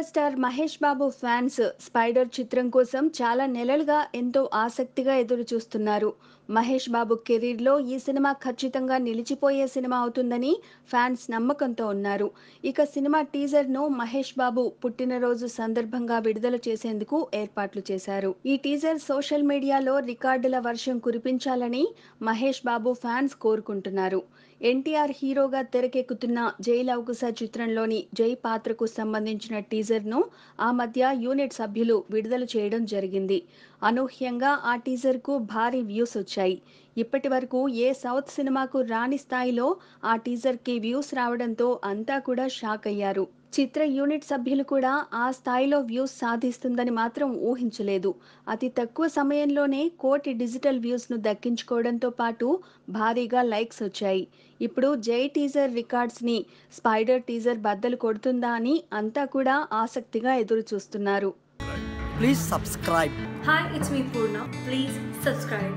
Super star Mahesh Babu fans Spyder చిత్రం కోసం చాలా నెలలుగా ఎంతో ఆసక్తిగా ఎదురు చూస్తున్నారు మహేష్ బాబు కెరీర్లో ఈ సినిమా ఖచ్చితంగా నిలిచిపోయే సినిమా అవుతుందని ఫ్యాన్స్ నమ్మకంతో ఉన్నారు. ఇక సినిమా టీజర్ను మహేష్ బాబు పుట్టినరోజు సందర్భంగా విడుదల చేసేందుకు ఏర్పాట్లు చేశారు. ఈ టీజర్ సోషల్ మీడియాలో రికార్డుల వర్షం కురిపించాలని మహేష్ బాబు ఫ్యాన్స్ కోరుకుంటున్నారు. ఎన్టీఆర్ హీరోగా తెరకెక్కుతున్న జై లవకుశ చిత్రంలోని జై పాత్రకు సంబంధించిన టీజర్ టీజర్ను ఆ మధ్య యూనిట్ సభ్యులు విడుదల చేయడం జరిగింది. అనూహ్యంగా ఆ టీజర్కు భారీ వ్యూస్ వచ్చాయి. ఇప్పటి వరకు ఏ సౌత్ సినిమాకు రాని స్థాయిలో ఆ టీజర్కి వ్యూస్ రావడంతో అంతా కూడా షాక్ అయ్యారు. చిత్ర యూనిట్ సభ్యులు కూడా ఆ స్థాయిలో వ్యూస్ సాధిస్తుందని మాత్రం ఊహించలేదు. అతి తక్కువ సమయంలోనే కోటి డిజిటల్ వ్యూస్ను దక్కించుకోవడంతో పాటు భారీగా లైక్స్ వచ్చాయి. ఇప్పుడు జై టీజర్ రికార్డ్స్ని స్పైడర్ టీజర్ బద్దలు కొడుతుందా అని అంతా కూడా ఆసక్తిగా ఎదురు చూస్తున్నారు it's me Purna. Please subscribe.